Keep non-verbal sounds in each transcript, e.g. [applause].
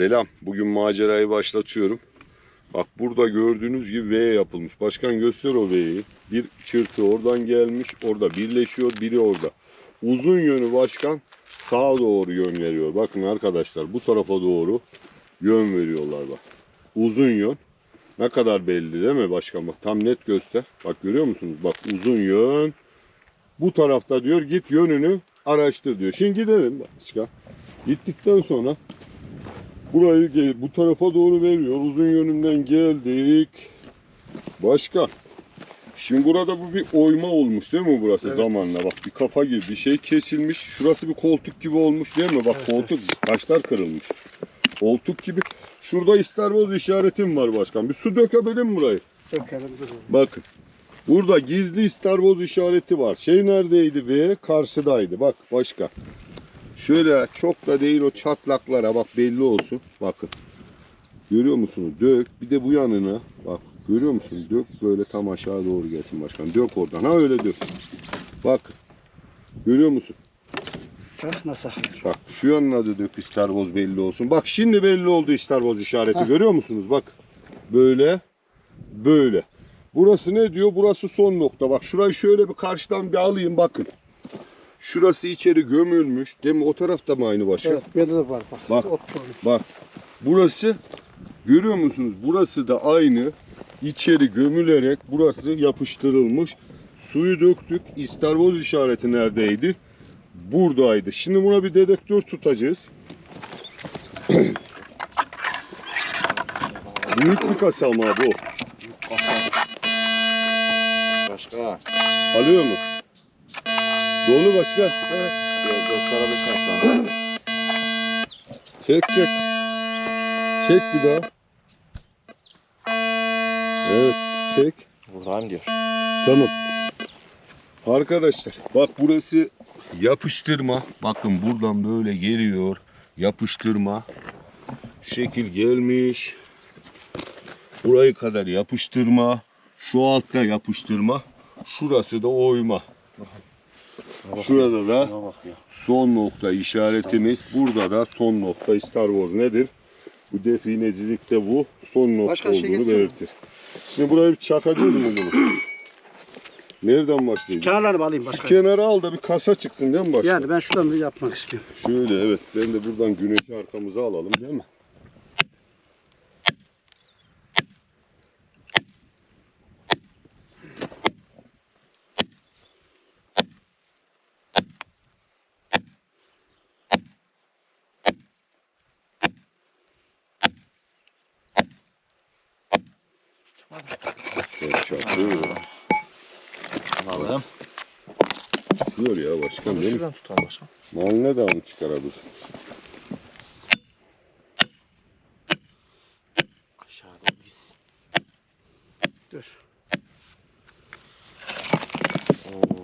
Selam. Bugün macerayı başlatıyorum. Bak burada gördüğünüz gibi V yapılmış. Başkan göster o V'yi. Bir çırpı oradan gelmiş. Orada birleşiyor. Biri orada. Uzun yönü başkan sağa doğru yön veriyor. Bakın arkadaşlar bu tarafa doğru yön veriyorlar bak. Uzun yön. Ne kadar belli değil mi başkan? Bak tam net göster. Bak görüyor musunuz? Bak uzun yön. Bu tarafta diyor git yönünü araştır diyor. Şimdi gidelim başkan. Gittikten sonra Burayı gel- bu tarafa doğru veriyor. Uzun yönünden geldik. Başka. Şimdi burada bu bir oyma olmuş değil mi burası Evet. zamanla? Bak bir kafa gibi bir şey kesilmiş. Şurası bir koltuk gibi olmuş değil mi? Bak Evet, koltuk taşlar kırılmış. Koltuk gibi. Şurada isterboz işaretim var başkan. Bir su dökebilir mi burayı? Dökelim durun. Bakın. Burada gizli isterboz işareti var. Şey neredeydi ve karşıdaydı. Bak başka. Şöyle çok da değil o çatlaklara bak belli olsun. Bakın. Görüyor musunuz? Dök. Bir de bu yanına. Bak görüyor musun? Dök böyle tam aşağı doğru gelsin başkan. Dök oradan. Ha öyle dök. Bak. Görüyor musun? Bak nasıl akıyor. Bak şu yanına da dök isterboz belli olsun. Bak şimdi belli oldu isterboz işareti. Hah. Görüyor musunuz? Bak. Böyle. Böyle. Burası ne diyor? Burası son nokta. Bak şurayı şöyle bir karşıdan bir alayım bakın. Şurası içeri gömülmüş. Değil mi? O tarafta mı aynı başka? Evet böyle de var bak. Bak. Bak. Burası görüyor musunuz? Burası da aynı. İçeri gömülerek burası yapıştırılmış. Suyu döktük. İsterboz işareti neredeydi? Buradaydı. Şimdi buna bir dedektör tutacağız. [coughs] Büyük bir kasa ama bu. Başka. Alıyor mu? Dolu başka. Evet. Gö- Gösterebilirsin ekranı. Çek çek. Çek bir daha. Evet çek. Buradayım diyor. Tamam. Arkadaşlar bak burası yapıştırma. Bakın buradan böyle geliyor. Yapıştırma. Şu şekil gelmiş. Burayı kadar yapıştırma. Şu altta yapıştırma. Şurası da oyma. Şurada da son nokta işaretimiz. Burada da son nokta Star Wars nedir? Bu definecilikte bu son nokta Başka şey olduğunu geçsin mi? belirtir. Şimdi buraya bir çakacağız mı bunu? Nereden başlayacağız? Kenarlarını alayım Şu başka. kenara al da bir kasa çıksın değil mi başka? Yani ben şuradan bir yapmak istiyorum. Şöyle evet ben de buradan güneşi arkamıza alalım değil mi? Evet, çakıyor. Alalım. Çıkıyor ya başkan Bunu değil mi? şuradan tutalım başka. Mal ne daha mı çıkarabilir? Aşağı doğru gitsin. Dur. Oo.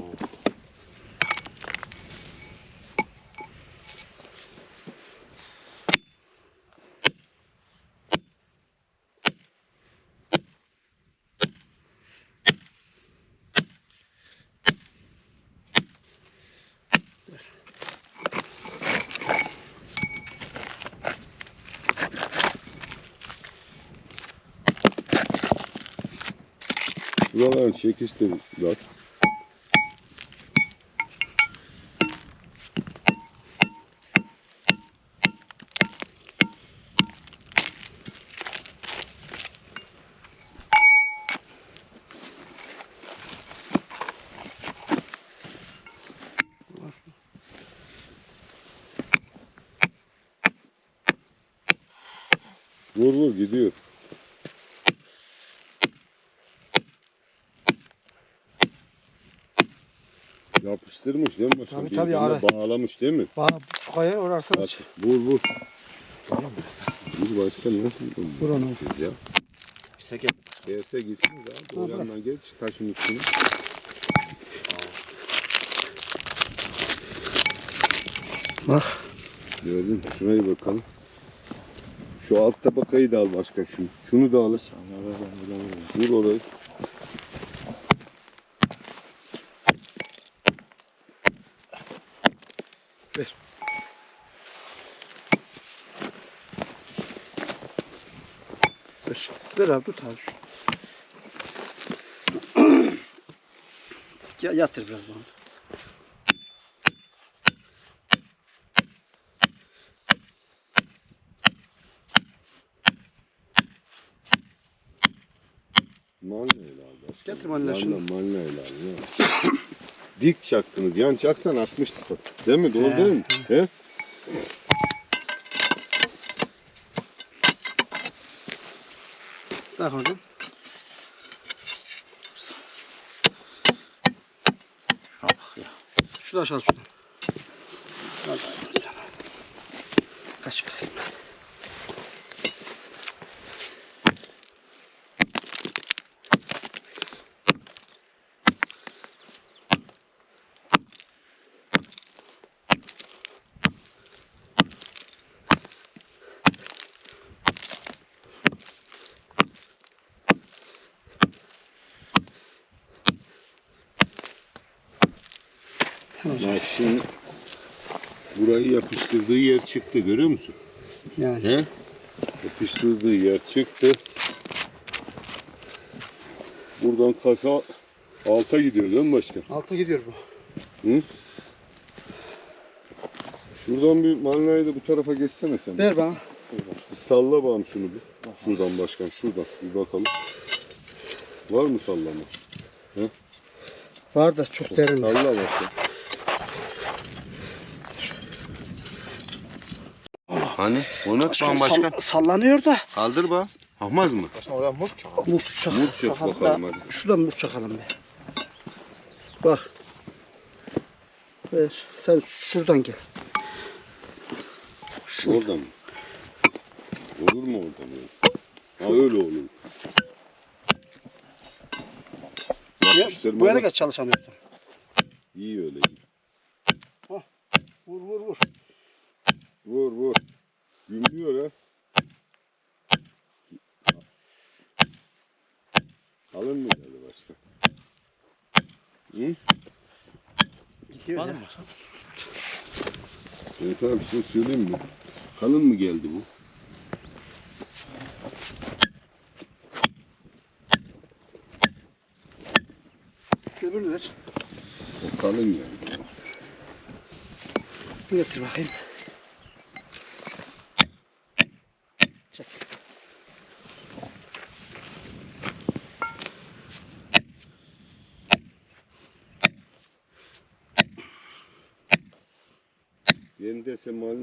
Şuraların çekiştir bak. Vur vur gidiyor. Yapıştırmış değil mi başkan? Tabii, tabii, Birbirine ara. Bağlamış değil mi? Bana şu kayaya uğrarsanız. Bak vur vur. Vur başkan nasıl Vur onu. Siz ya. Bir seket. Derse gitsin abi. O yandan geç taşın üstüne. Bak. Gördün mü? Şuraya bakalım. Şu alt tabakayı da al başka şu. Şunu da al. Sana ben bulamıyorum. Vur orayı. Ver. Dur. Ver abi tut abi. [clears throat] Ya, yatır biraz bana. Manla el al başkan. Getir Manla, şunu. manla el al ya. [clears throat] Dik çaktınız. Yan çaksan atmıştı sat. Değil mi? Doğru He, değil mi? He? Tak oradan. Şuna bak ya. Şunu aşağı şunu. Al sana. Kaç bakayım. Bak şimdi burayı yapıştırdığı yer çıktı. Görüyor musun? Yani. He? Yapıştırdığı yer çıktı. Buradan kasa alta gidiyor değil mi başkan? Alta gidiyor bu. Şuradan bir manlayı da bu tarafa geçsene sen. Ver bana. Bir salla bakalım şunu bir. Şuradan başkan şuradan bir bakalım. Var mı sallama? Var da çok derin. Salla başkan. Hani? Ona Başkan sall- sallanıyor da. Kaldır bak. Ahmaz mı? Başkan oraya muz çakalım. Muz çak. Mur çek çakalım bakalım da. hadi. Şuradan muz çakalım be. Bak. Ver. Sen şuradan gel. Şu. Oradan mı? Olur mu oradan ya? Ha öyle olur. Ya, Yapıştırma bu yana geç çalışamıyorsun. İyi öyle iyi. Vur vur vur. Vur vur. Gümlüyor ha. Kalın mı geldi başka? Hı? Gidiyor ya. mı? Ben sana bir şey söyleyeyim mi? Kalın mı geldi bu? Şu öbürünü ver. O kalın geldi. Bir getir bakayım. Desem malum.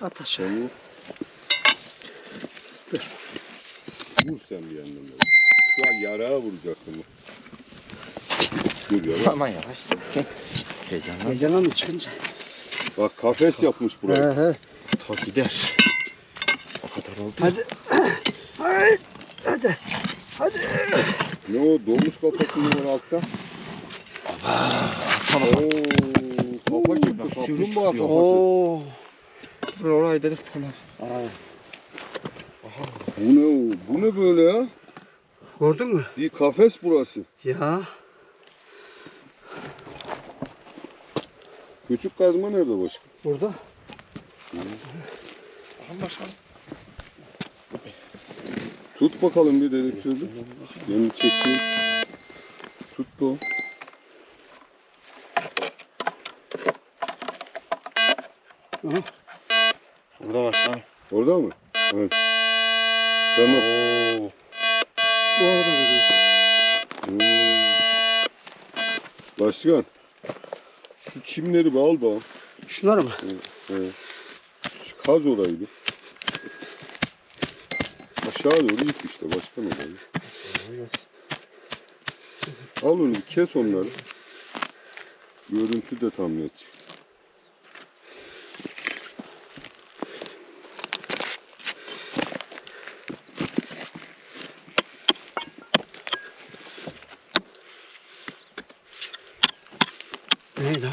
At aşağı. Sen vur. Vur sen bir yandan da. Şu an yarağa vuracaktım. Dur yara. Aman yavaş. Heyecanlan. Heyecanlanma çıkınca. Bak kafes yapmış burayı. He he. Ta gider. O kadar oldu. Hadi. Hadi. Hadi. Hadi. Ne o domuz kafası mı var altta? Tamam. Oo, kafa çıktı. Kaplumbağa çıkıyor? kafası. Oo. Orayı dedik tamam. Aa, Bu ne o? Bu ne böyle ya? gördün mü? Bir kafes burası. Ya. Küçük kazma nerede başka? Burada. Aman başkan. Tut bakalım bir dedektörü. Yeni çekeyim. Tut bu. Aha. Burada başkan. Orada mı? Evet. Tamam. Oo. Bu arada duruyor. Hmm. Başkan. Şu çimleri bir al bana. Şunlar mı? Evet. Kaz orayı bir. Aşağı doğru git işte başkan orayı. Al onu kes onları. Görüntü de tam net Neydi o?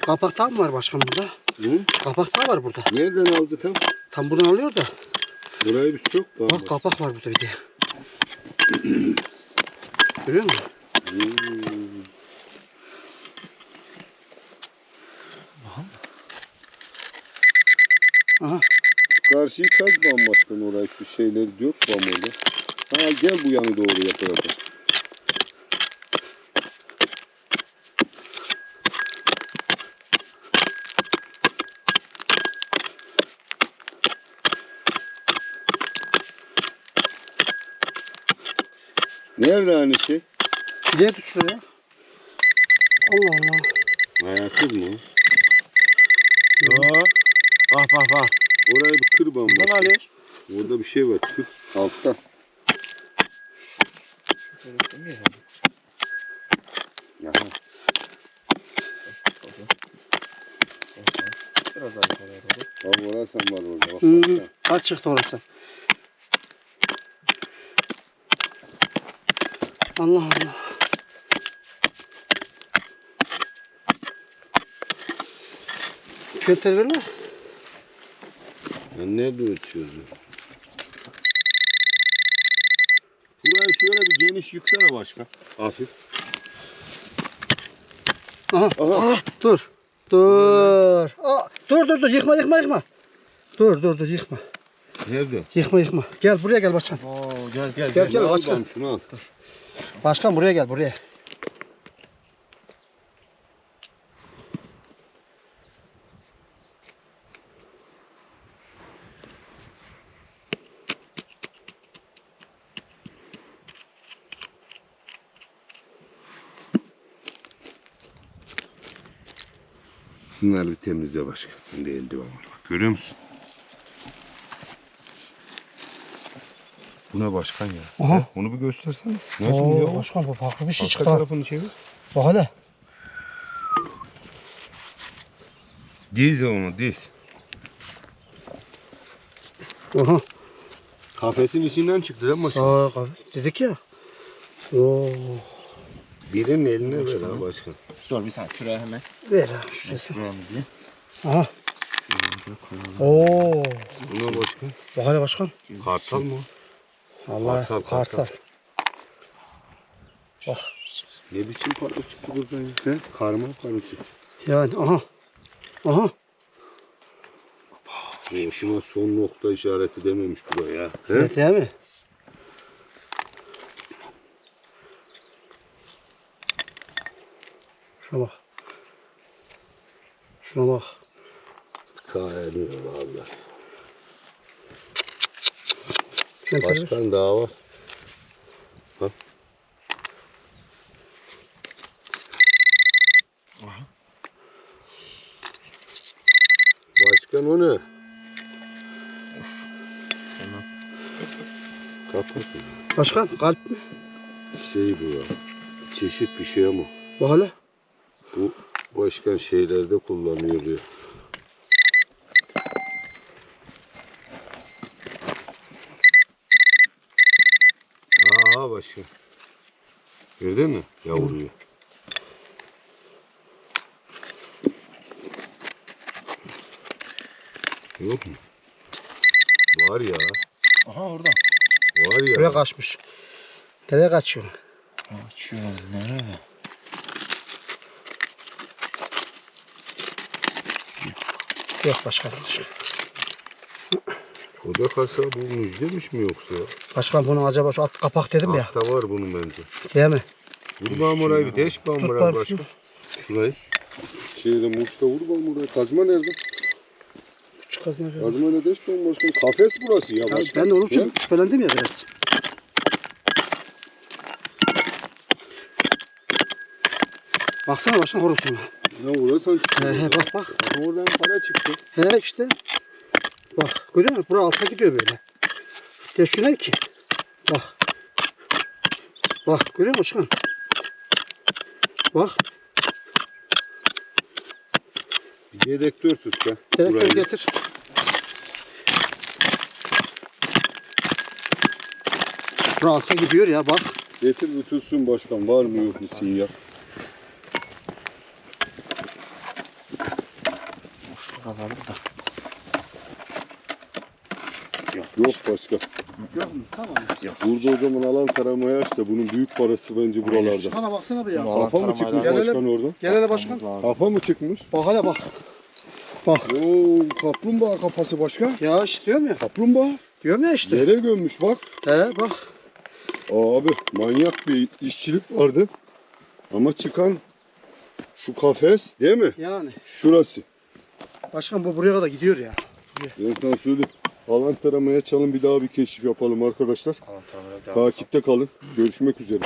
Kapak daha mı var başkan burada? Hı? Kapak daha var burada. Nereden aldı tam? Tam buradan alıyor da. Burayı bir sök bana. Bak kapak var burada bir de. [clears throat] Görüyor musun? Hmm. Aha. Karşıyı kaz bam başkan oraya şu şeyleri dök bam orada. Ha gel bu yanı doğru yapalım. Nerede şey? Gidiyor tut şuraya. Allah Allah. Ayaksız mı? Yok. Bak bak bak. Orayı bir kır bam Buradan alıyor. Orada bir şey var. Kır. Altta. Aha. Biraz daha yukarıya doğru. Bak orası var orada. Bak, bak. Kaç çıktı orası? Allah Allah. Kötü ver lan. Ya nerede ölçüyorsun? Burayı şöyle bir geniş yıksana başka. Hafif. Aha. Aha. Dur. Dur. Aa, dur dur dur yıkma yıkma yıkma. Dur dur dur yıkma. Nerede? Yıkma yıkma. Gel buraya gel başkan. Oo gel gel Gel gel Al başkan. şunu al. Başkan buraya gel buraya. Bunları bir temizle başka. Ben de eldiven var. Bak, görüyor musun? Bu ne başkan ya? Aha. Ha, Onu bir göstersene. Nasıl Oo, ya? başkan bu farklı bir şey Arka çıktı. tarafını çevir. Bak hele. Diz onu diz. Aha. Kafesin içinden çıktı değil mi başkan? Aa, kahve. dedik ya. Oo. Birinin eline ver ha başkan. Dur bir saniye şuraya hemen. Ver abi şurası. Buramızı. Aha. Buramızı koyalım. Oo. Bu ne başkan? Bak hele başkan. Kartal mı? Allah Kartal, kartal. kartal. Bak. Ne biçim para çıktı buradan ya? He? Karma karışık. Yani aha. Aha. Boşuna son nokta işareti dememiş buraya. He? Evet değil mi? Şuna bak. Şuna bak. Kaynıyor valla. Tabii. Başkan daha var. Bak. Başkan o ne? Tamam. Kapat. Başkan kalp mi? Şey bu ya. Çeşit bir şey ama. Bak hele. Bu başkan şeylerde kullanıyor Aha başkan. Gördün mü yavruyu? Yok mu? Var ya. Aha orada. Var ya. Buraya kaçmış. Nereye kaçıyorsun? Açıyorum nereye? Yok başkan. Başkan. Koca kasa bu müjdemiş mi yoksa? Başkan bunun acaba şu alt kapak dedim ya. Altta var bunun bence. Değil mi? Vur bana orayı bir deş bana orayı bari başka. şunu. Şurayı. Şeyde muşta vur bana orayı. Kazma nerede? Küçük kazma yapıyorum. Kazma ne deş bana başka. Kafes burası ya Ya başka. ben de onun için Ya, şüphelendim ya biraz. Baksana başkan horosuna. Ya vurarsan çıktı. He he orada. bak bak. Bak oradan para çıktı. He işte. Bak görüyor musun? Bura alta gidiyor böyle. Ne ki? Bak. Bak görüyor musun başkan? Bak. Bir dedektör tut. Telefonu Burayı. getir. Bura alta gidiyor ya bak. Getir tutsun başkan. Var mı yok mu sinyal? Boşluk alalım da. Yok başka. Yok mu? Tamam. Burada o zaman alan taramayı aç da bunun büyük parası bence buralarda. Bana baksana bir ya. Alan Kafa mı taramayla- çıkmış Gelelim. başkan orada? Gel hele başkan. Kafa mı çıkmış? Bak hele bak. Bak. Oo, kaplumbağa kafası başka. Ya işte diyorum ya. Kaplumbağa. Diyorum ya işte. Yere gömmüş bak. He bak. Abi manyak bir işçilik vardı. Ama çıkan şu kafes değil mi? Yani. Şurası. Başkan bu buraya kadar gidiyor ya. Ben sana söyleyeyim. Alan taramaya çalın bir daha bir keşif yapalım arkadaşlar. Alan taramaya devam. Takipte kalın. Görüşmek üzere.